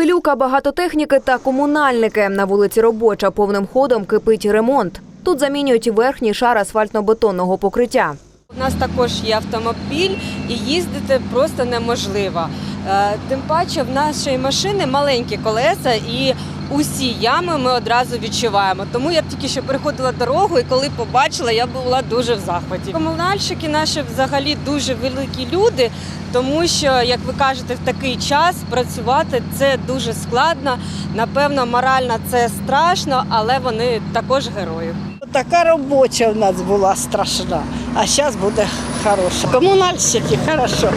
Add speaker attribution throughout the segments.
Speaker 1: Пилюка, багато техніки та комунальники. На вулиці робоча повним ходом кипить ремонт. Тут замінюють верхній шар асфальтно-бетонного покриття.
Speaker 2: У нас також є автомобіль і їздити просто неможливо. Е, Тим паче в нашої машини маленькі колеса і усі ями ми одразу відчуваємо. Тому я тільки що переходила дорогу, і коли побачила, я була дуже в захваті. Комунальщики наші взагалі дуже великі люди, тому що, як ви кажете, в такий час працювати це дуже складно. Напевно, морально це страшно, але вони також герої.
Speaker 3: Така робоча в нас була страшна, а зараз буде хороша. Комунальщики хорошо,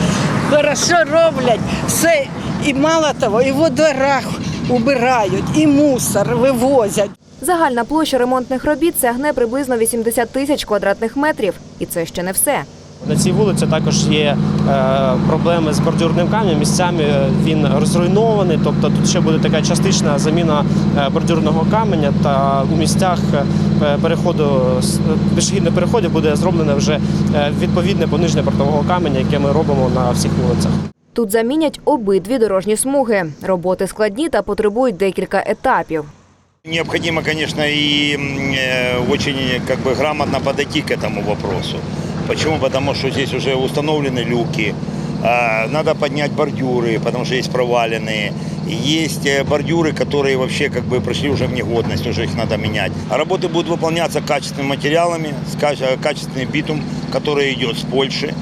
Speaker 3: хорошо роблять все. І мало того, і водорах убирають, і мусор вивозять.
Speaker 1: Загальна площа ремонтних робіт сягне приблизно 80 тисяч квадратних метрів. І це ще не все.
Speaker 4: На цій вулиці також є е, проблеми з бордюрним каменем. Місцями він розруйнований, тобто тут ще буде така частична заміна е, бордюрного каменя. Та у місцях е, переходу з- пішохідних переходів буде зроблене вже е, відповідне пониження бортового каменя, яке ми робимо на всіх вулицях.
Speaker 1: Тут замінять обидві дорожні смуги. Роботи складні та потребують декілька етапів.
Speaker 5: Необходимо, конечно, и м, э, очень как бы грамотно подойти к этому вопросу. Почему? Потому что здесь уже установлены люки, а, надо поднять бордюры, потому что есть проваленные. И Есть э, бордюры, которые вообще как бы пришли уже в негодность, уже их надо менять. А работы будут выполняться качественными материалами, с каче- качественный битум, который идет с Польши.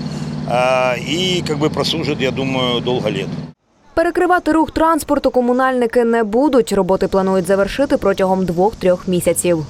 Speaker 5: А, И как бы прослужит, я думаю, долго лет.
Speaker 1: Перекривати рух транспорту комунальники не будуть. Роботи планують завершити протягом двох-трьох місяців.